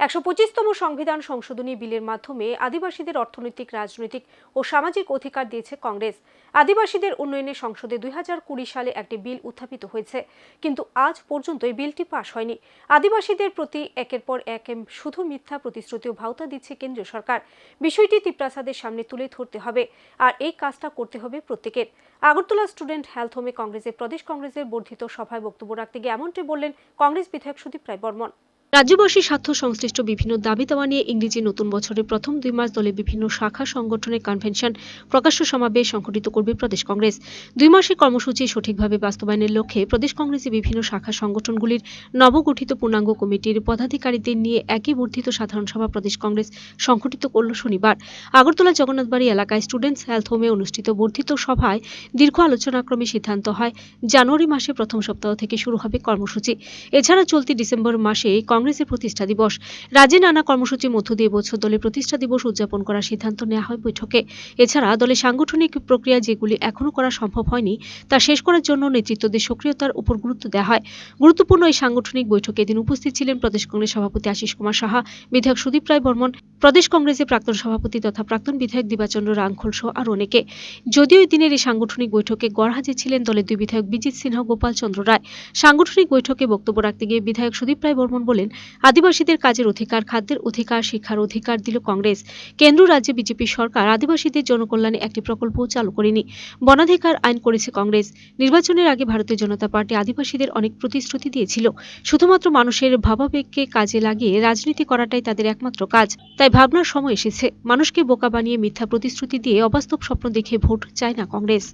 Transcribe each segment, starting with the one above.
একশো পঁচিশতম সংবিধান সংশোধনী বিলের মাধ্যমে আদিবাসীদের অর্থনৈতিক, রাজনৈতিক ও সামাজিক অধিকার দিয়েছে কংগ্রেস। আদিবাসীদের উন্নয়নে সংসদে দুই হাজার কুড়ি সালে একটি বিল উত্থাপিত হয়েছে, কিন্তু আজ পর্যন্ত এই বিলটি পাশ হয়নি। আদিবাসীদের প্রতি একের পর এক শুধু মিথ্যা প্রতিশ্রুতি ও ভাওতা দিচ্ছে কেন্দ্রীয় সরকার। বিষয়টি তিপ্রাসাদের সামনে তুলে ধরতে হবে, আর এই কাজটা করতে হবে প্রত্যেকের। আগরতলা স্টুডেন্ট হেলথ হোমে কংগ্রেসের প্রদেশ কংগ্রেসের বর্ধিত সভায় বক্তব্য রাখতে গিয়ে এমনটি বললেন কংগ্রেস বিধায়ক সুদীপ রায় বর্মন। রাজ্যবাসীর স্বার্থ সংশ্লিষ্ট বিভিন্ন দাবি দাওয়া নিয়ে ইংরেজি নতুন বছরের প্রথম দুই মাস দলে বিভিন্ন শাখা সংগঠনের কনভেনশন প্রকাশ্য সমাবেশ সংগঠিত করবে প্রদেশ কংগ্রেস। দুই মাসের কর্মসূচি সঠিকভাবে বাস্তবায়নের লক্ষ্যে প্রদেশ কংগ্রেসের বিভিন্ন শাখা সংগঠনগুলির নবগঠিত পূর্ণাঙ্গ কমিটির পদাধিকারীদের নিয়ে একই বর্ধিত সাধারণ সভা প্রদেশ কংগ্রেস সংগঠিত করল শনিবার। আগরতলা জগন্নাথবাড়ি এলাকায় স্টুডেন্টস হেলথ হোমে অনুষ্ঠিত বর্ধিত সভায় দীর্ঘ আলোচনাক্রমে সিদ্ধান্ত হয়, জানুয়ারি মাসে প্রথম সপ্তাহ থেকে শুরু হবে কর্মসূচি। এছাড়া চলতি ডিসেম্বর মাসে কংগ্রেসের প্রতিষ্ঠা দিবস। রাজ্যে নানা কর্মসূচির মধ্য দিয়ে বছর দলের প্রতিষ্ঠা দিবস উদযাপন করার সিদ্ধান্ত নেওয়া হয় বৈঠকে। এছাড়া দলের সাংগঠনিক প্রক্রিয়া যেগুলি এখনও করা সম্ভব হয়নি, তা শেষ করার জন্য নেতৃত্বদের সক্রিয়তার উপর গুরুত্ব দেওয়া হয়। গুরুত্বপূর্ণ এই সাংগঠনিক বৈঠকে এদিন উপস্থিত ছিলেন প্রদেশ কংগ্রেস সভাপতি আশিস কুমার সাহা, বিধায়ক সুদীপ রায় বর্মন প্রদেশ কংগ্রেসের প্রাক্তন সভাপতি তথা প্রাক্তন বিধায়ক দিবাচন্দ্র রাংখল সহ আরও অনেকে। যদিও এই দিনের এই সাংগঠনিক বৈঠকে গড়হাজে ছিলেন দলের দুই বিধায়ক বিজিত সিনহা গোপাল চন্দ্র রায়। সাংগঠনিক বৈঠকে বক্তব্য রাখতে গিয়ে বিধায়ক সুদীপ রায় বর্মন বলেন, আদিবাসীদের কাজের অধিকার, খাদ্যের অধিকার, শিক্ষার অধিকার দিল কংগ্রেস। কেন্দ্র, রাজ্যে, বিজেপি সরকার আদিবাসীদের জনকল্যাণে একটি প্রকল্প চালু করেনি। বনাধিকার আইন করেছে কংগ্রেস। নির্বাচনের আগে ভারতীয় জনতা পার্টি আদিবাসীদের অনেক প্রতিশ্রুতি দিয়েছিল। শুধুমাত্র মানুষের ভাবাবেগকে কাজে লাগিয়ে রাজনীতি করাটাই তাদের একমাত্র কাজ। তাই ভাবনার সময় এসেছে। মানুষকে বোকা বানিয়ে মিথ্যা প্রতিশ্রুতি দিয়ে অবাস্তব স্বপ্ন দেখে ভোট চায় না কংগ্রেস।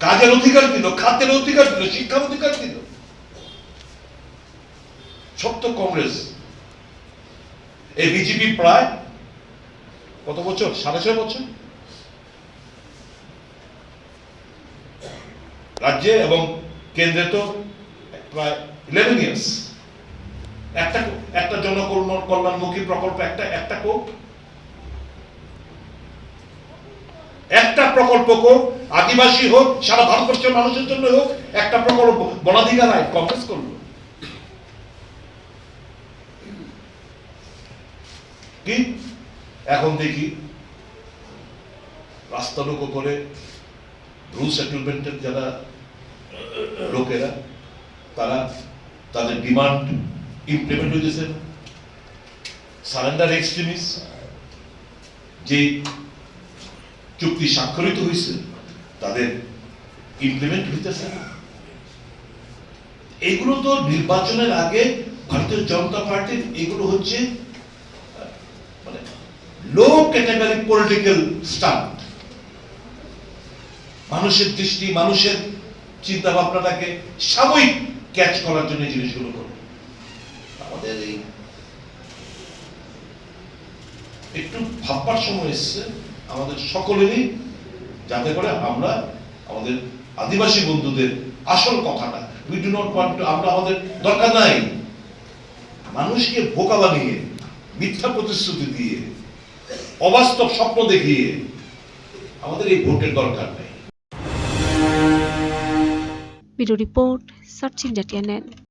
কাজের অধিকার দিল খাদ্যের অধিকার দিল, শিক্ষার অধিকার দিল। সব তো কংগ্রেস। এই বিজেপি প্রায় কত বছর? সাড়ে ছয় বছর? রাজ্যে এবং কেন্দ্রে তো প্রায় ইলেভেন ইয়ার্স একটা একটা কল্যাণমুখী প্রকল্প, একটা একটা কোক একটা প্রকল্প হোক আদিবাসী হোক, সারা ভারতবর্ষের মানুষের জন্য হোক, একটা প্রকল্প আইন, কংগ্রেস করল। কি? এখন দেখি, রাস্তার উপরে রুল সেটেলমেন্টের যারা লোকেরা তারা তাদের ডিমান্ড ইমপ্লিমেন্ট হইতেছে। সারেন্ডার এক্সট্রিমিস যে চুক্তি স্বাক্ষরিত হয়েছে তাদের ইমপ্লিমেন্ট হইতেছে। এগুলো তো নির্বাচনের আগে ভারতীয় জনতা পার্টির এগুলো হচ্ছে মানে লো ক্যাটাগরি পলিটিক্যাল স্টান্ট মানুষের দৃষ্টি, মানুষের চিন্তা ভাবনাটাকে সাময়িক ক্যাচ করার জন্য জিনিসগুলো করে আমাদের এই একটু ভাববার সময় এসছে, আমাদের সকলেরই যাতে করে আমরা আমাদের আদিবাসী বন্ধুদের আসল কথাটা উই ডু নট ওয়ান্ট আমরা আমাদের দরকার নাই। মানুষকে বোকা বানিয়ে, মিথ্যা প্রতিশ্রুতি দিয়ে, অবাস্তব স্বপ্ন দেখিয়ে আমাদের এই ভোটের দরকার নেই। Video report searching.net